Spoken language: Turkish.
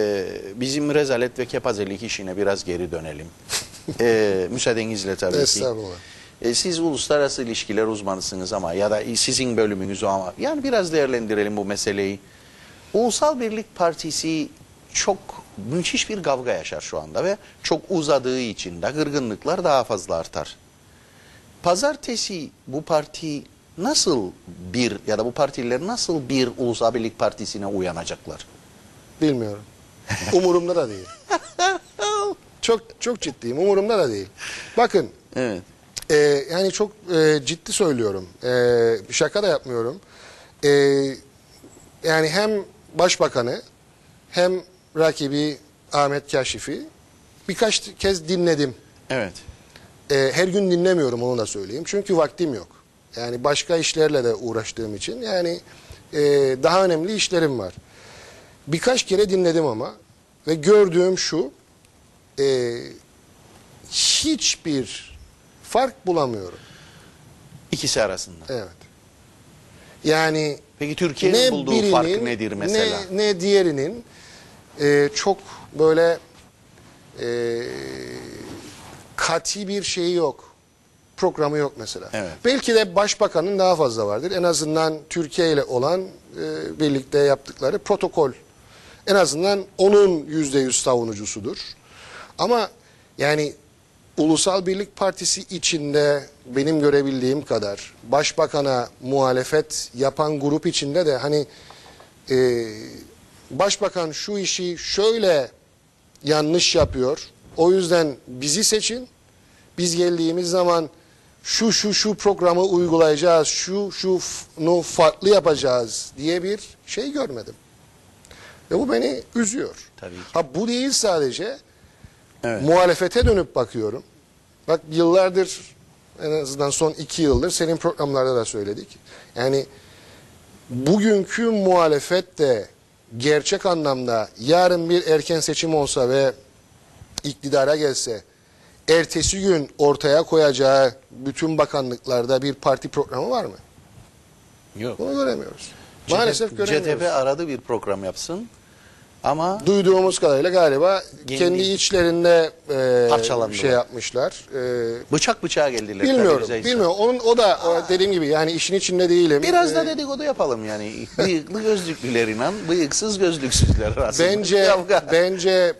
Ee, bizim rezalet ve kepazelik işine biraz geri dönelim. Ee, müsaadenizle tabii ki. Ee, siz uluslararası ilişkiler uzmanısınız ama ya da sizin bölümünüz o ama yani biraz değerlendirelim bu meseleyi. Ulusal Birlik Partisi çok müthiş bir kavga yaşar şu anda ve çok uzadığı için de gırgınlıklar daha fazla artar. Pazartesi bu parti nasıl bir ya da bu partiler nasıl bir Ulusal Birlik Partisi'ne uyanacaklar? Bilmiyorum. Umurumda da değil. Çok çok ciddiyim. Umurumda da değil. Bakın Evet. e, yani çok e, ciddi söylüyorum. E, şaka da yapmıyorum. E, yani hem başbakanı hem rakibi Ahmet Kaşif'i birkaç kez dinledim. Evet. E, her gün dinlemiyorum onu da söyleyeyim. Çünkü vaktim yok. Yani başka işlerle de uğraştığım için yani e, daha önemli işlerim var. Birkaç kere dinledim ama ve gördüğüm şu e, hiçbir fark bulamıyorum. İkisi arasında. Evet. Yani Peki Türkiye'nin bulduğu fark nedir mesela? Ne, ne diğerinin e, çok böyle e, kati bir şeyi yok. Programı yok mesela. Evet. Belki de başbakanın daha fazla vardır. En azından Türkiye ile olan e, birlikte yaptıkları protokol. En azından onun yüzde yüz savunucusudur. Ama yani Ulusal Birlik Partisi içinde benim görebildiğim kadar başbakana muhalefet yapan grup içinde de hani e, başbakan şu işi şöyle yanlış yapıyor. O yüzden bizi seçin. Biz geldiğimiz zaman şu şu şu programı uygulayacağız, şu şunu farklı yapacağız diye bir şey görmedim. Ve bu beni üzüyor. Tabii ki. Ha bu değil sadece. Evet. Muhalefete dönüp bakıyorum. Bak yıllardır en azından son iki yıldır senin programlarda da söyledik. Yani bugünkü muhalefet de gerçek anlamda yarın bir erken seçim olsa ve iktidara gelse ertesi gün ortaya koyacağı bütün bakanlıklarda bir parti programı var mı? Yok. Bunu göremiyoruz. Maalesef göremiyoruz. CTP aradı bir program yapsın ama Duyduğumuz kadarıyla galiba Kendi- kendi, içlerinde e, şey yapmışlar. E, bıçak bıçağa geldiler. bilmiyorum, bilmiyorum. Onun o da o dediğim gibi yani işin içinde değilim. Biraz da E, dedikodu yapalım yani. Bıyıklı gözlüklüleriyle bıyıksız gözlüksüzler arasında. bence bence